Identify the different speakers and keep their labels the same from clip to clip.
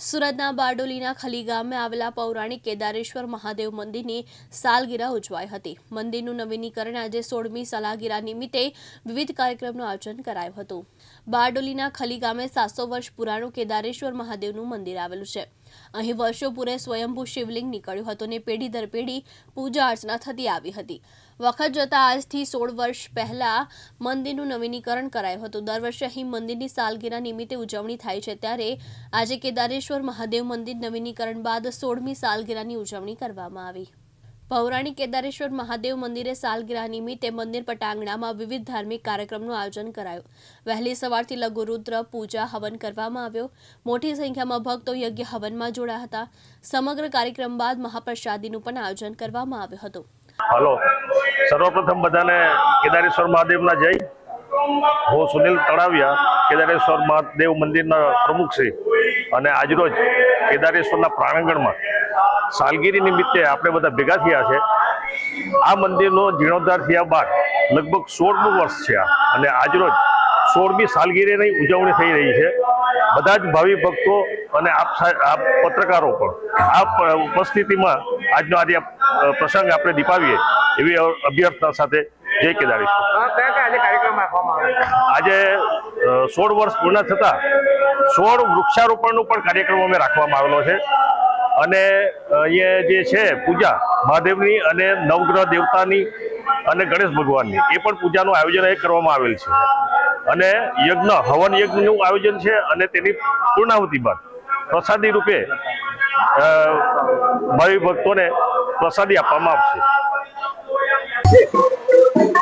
Speaker 1: સુરતના બારડોલીના ખલી ગામે આવેલા પૌરાણિક કેદારેશ્વર મહાદેવ મંદિરની સાલગીરા ઉજવાઈ હતી. મંદિરનું નવીનીકરણ આજે સોળમી સાલગીરા નિમિત્તે વિવિધ કાર્યક્રમનું આયોજન કરાયું હતું. બારડોલીના ખલી ગામે સાતસો વર્ષ પુરાણું કેદારેશ્વર મહાદેવનું મંદિર આવેલું છે. અહીં વર્ષો પૂરે સ્વયંભૂ શિવલિંગ નીકળ્યું હતું અને પેઢી દર પેઢી પૂજા અર્ચના થતી આવી હતી. વખત જતાં આજથી સોળ વર્ષ પહેલા મંદિરનું નવીનીકરણ કરાયું હતું. દર વર્ષે અહીં મંદિરની સાલગીરા નિમિત્તે ઉજવણી થાય છે. ત્યારે આજે કેદારેશ્વર મહાદેવ મંદિર નવીનીકરણ બાદ સોળમી સાલગીરાની ઉજવણી કરવામાં આવી. પૌરાણિક કેદારેશ્વર મહાદેવ મંદિરે સાલગીરા નિમિત્તે મંદિર પટાંગણામાં વિવિધ ધાર્મિક કાર્યક્રમનું આયોજન કરાયું. વહેલી સવારથી લઘુરુદ્ર પૂજા હવન કરવામાં આવ્યો. મોટી સંખ્યામાં ભક્તો યજ્ઞ હવનમાં જોડાયા હતા. સમગ્ર કાર્યક્રમ બાદ મહાપ્રસાદીનું પણ આયોજન કરવામાં આવ્યું હતું.
Speaker 2: હલો. સર્વપ્રથમ બધાને કેદારેશ્વર મહાદેવના જય. હું સુનિલ તળાવિયા, કેદારેશ્વર મહાદેવ મંદિરના પ્રમુખ છે અને આજરોજ કેદારેશ્વરના પ્રાંગણમાં સાલગીરી નિમિત્તે આપણે બધા ભેગા થયા છે. આ મંદિરનો જીર્ણોદ્ધાર થયા બાદ લગભગ સોળમું વર્ષ છે આ. અને આજરોજ સોળમી સાલગીરીની ઉજવણી થઈ રહી છે. બધા જ ભાવિ ભક્તો અને આપ આપ પત્રકારો પણ આ ઉપસ્થિતિમાં આજનો આજે પ્રસંગ આપણે દીપાવીએ એવી અભ્યર્થના સાથે જય
Speaker 3: છે?
Speaker 2: આજે સોળ વર્ષ પૂર્ણ થતા સોળ વૃક્ષારોપણનો પણ કાર્યક્રમ અમે રાખવામાં આવેલો છે. અને અહીંયા જે છે પૂજા, મહાદેવની અને નવગ્રહ દેવતાની અને ગણેશ ભગવાનની, એ પણ પૂજાનું આયોજન એ કરવામાં આવેલ છે. અને યજ્ઞ, હવન યજ્ઞનું આયોજન છે અને તેની પૂર્ણાહુતિ બાદ પ્રસાદી રૂપે ભાવિ ભક્તોને પ્રસાદી આપવામાં આવશે.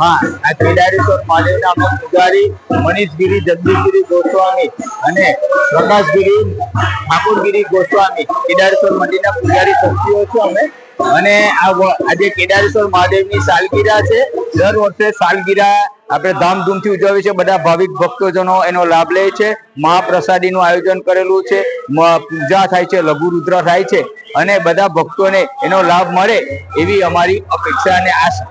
Speaker 4: હા આ કેદારેશ્વર મહાદેવના અમે પૂજારી મનીષગીરી, જગદીશગીરી, ગોસ્વામી અને પ્રકાશગીરી ઠાકોરગીરી, ગોસ્વામી પૂજારી શક્તિઓ છે અમે. અને આજે કેદારેશ્વર મહાદેવની સાલગીરા છે. દર વર્ષે સાલગીરા આપણે ધામધૂમથી ઉજવીએ છીએ. બધા ભાવિક ભક્તોજનો એનો લાભ લે છે. મહાપ્રસાદીનું આયોજન કરેલું છે. પૂજા થાય છે, લઘુરુદ્ર થાય છે. અને બધા ભક્તોને એનો લાભ મળે એવી અમારી અપેક્ષા અને આશા.